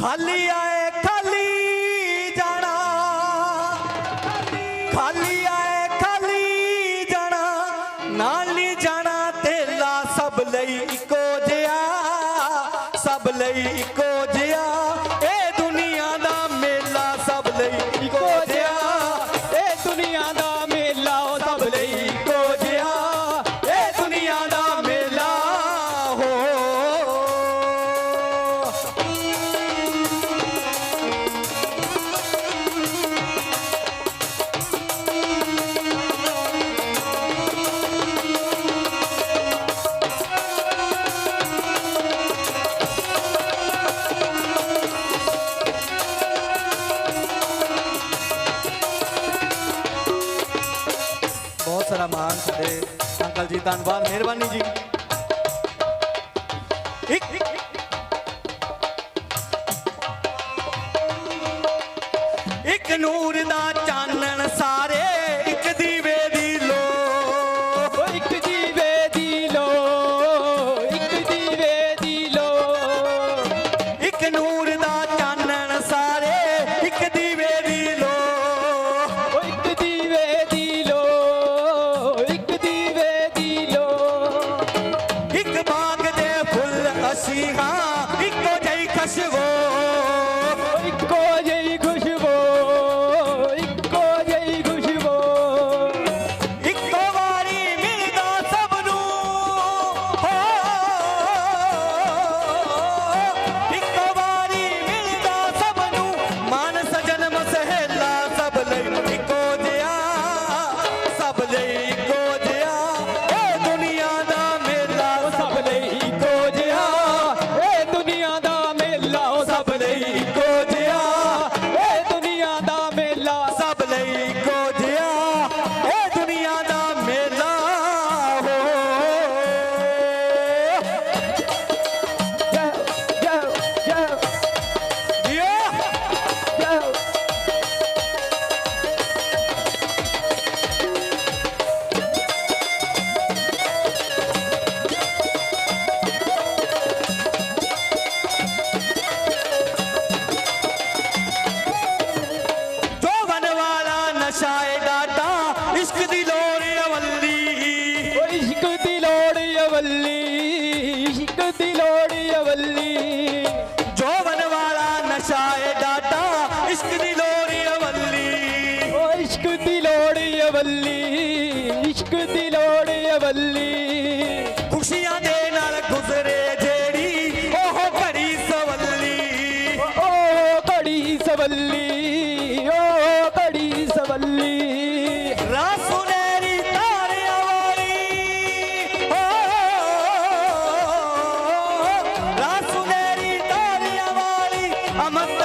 ਖਾਲੀ ਆਏ, ਖਾਲੀ ਜਾਣਾ। ਖਾਲੀ ਆਏ, ਖਾਲੀ ਜਾਣਾ। ਨਾਲ ਜਾਣਾ ਤੇਲਾ, ਸਭ ਲਈ ਇੱਕੋ ਜਿਹਾ। ਸਭ ਲਈ ਇੱਕੋ ਜਿਹਾ। ਸਾਰਾ ਮਾਨ ਸਾਡੇ ਅੰਕਲ ਜੀ ਧੰਨਵਾਦ ਮਿਹਰਬਾਨੀ ਜੀ। ਇੱਕ। ਇੱਕ ਨੂਰ ਦਾ ਅਵੱਲੀ ਦੀ ਲੋੜ ਅਵੱਲੀ ਜੋਵਨ ਵਾਲਾ ਨਸ਼ਾ ਏ ਡਾਟਾ ਇਸ਼ਕ ਦੀ ਲੋੜ ਅਵੱਲੀ ਇਸ਼ਕ ਦੀ ਲੋੜ ਅਵੱਲੀ ਇਸ਼ਕ ਦੀ ਲੋੜ ਅਵੱਲੀ ਖੁਸ਼ੀਆਂ ਦੇ ਨਾਲ ਗੁਜ਼ਰੇ ਜਿਹੜੀ ਉਹ ਘੜੀ ਸਵੱਲੀ ਉਹ ਘੜੀ ਸਵੱਲੀ I'm not.